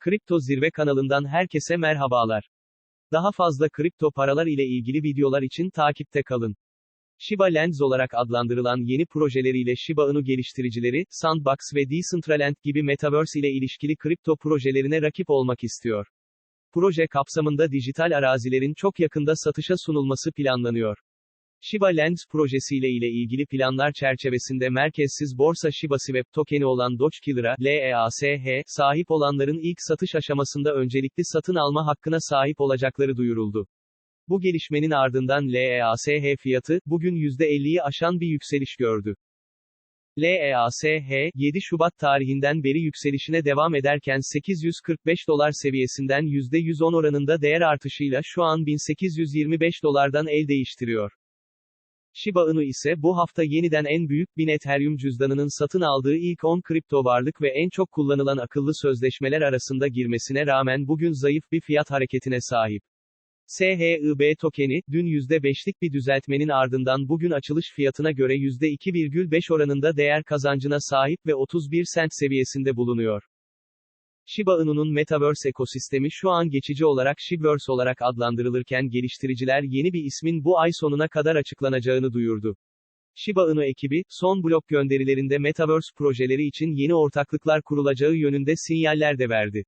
Kripto Zirve kanalından herkese merhabalar. Daha fazla kripto paralar ile ilgili videolar için takipte kalın. Shiba Lens olarak adlandırılan yeni projeleriyle Shiba Inu geliştiricileri, Sandbox ve Decentraland gibi Metaverse ile ilişkili kripto projelerine rakip olmak istiyor. Proje kapsamında dijital arazilerin çok yakında satışa sunulması planlanıyor. Shiba Lens projesiyle ile ilgili planlar çerçevesinde merkezsiz borsa Shiba Swap tokeni olan Dogecoin'e LEASH sahip olanların ilk satış aşamasında öncelikli satın alma hakkına sahip olacakları duyuruldu. Bu gelişmenin ardından LEASH fiyatı, bugün %50'yi aşan bir yükseliş gördü. LEASH, 7 Şubat tarihinden beri yükselişine devam ederken 845 dolar seviyesinden %110 oranında değer artışıyla şu an 1825 dolardan el değiştiriyor. Shiba Inu ise bu hafta yeniden en büyük 1000 Ethereum cüzdanının satın aldığı ilk 10 kripto varlık ve en çok kullanılan akıllı sözleşmeler arasında girmesine rağmen bugün zayıf bir fiyat hareketine sahip. SHIB tokeni, dün %5'lik bir düzeltmenin ardından bugün açılış fiyatına göre %2,5 oranında değer kazancına sahip ve 31 sent seviyesinde bulunuyor. Shiba Inu'nun Metaverse ekosistemi şu an geçici olarak Shibaverse olarak adlandırılırken geliştiriciler yeni bir ismin bu ay sonuna kadar açıklanacağını duyurdu. Shiba Inu ekibi, son blok gönderilerinde Metaverse projeleri için yeni ortaklıklar kurulacağı yönünde sinyaller de verdi.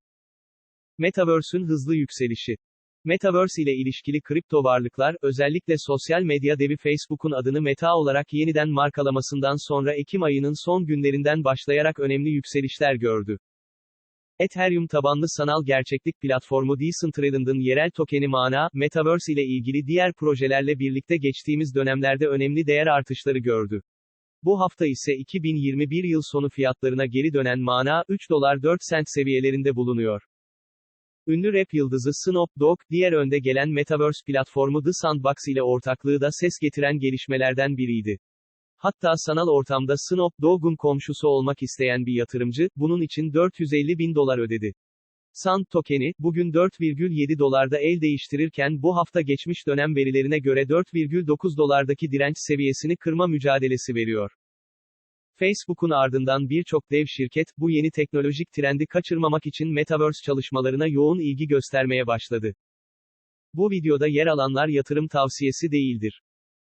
Metaverse'ün hızlı yükselişi Metaverse ile ilişkili kripto varlıklar, özellikle sosyal medya devi Facebook'un adını Meta olarak yeniden markalamasından sonra Ekim ayının son günlerinden başlayarak önemli yükselişler gördü. Ethereum tabanlı sanal gerçeklik platformu Decentraland'ın yerel tokeni Mana, Metaverse ile ilgili diğer projelerle birlikte geçtiğimiz dönemlerde önemli değer artışları gördü. Bu hafta ise 2021 yıl sonu fiyatlarına geri dönen Mana, 3 dolar 4 sent seviyelerinde bulunuyor. Ünlü rap yıldızı Snoop Dogg, diğer önde gelen Metaverse platformu The Sandbox ile ortaklığı da ses getiren gelişmelerden biriydi. Hatta sanal ortamda Snoop Dogg'un komşusu olmak isteyen bir yatırımcı, bunun için 450 bin dolar ödedi. Sand tokeni, bugün 4,7 dolarda el değiştirirken bu hafta geçmiş dönem verilerine göre 4,9 dolardaki direnç seviyesini kırma mücadelesi veriyor. Facebook'un ardından birçok dev şirket, bu yeni teknolojik trendi kaçırmamak için Metaverse çalışmalarına yoğun ilgi göstermeye başladı. Bu videoda yer alanlar yatırım tavsiyesi değildir.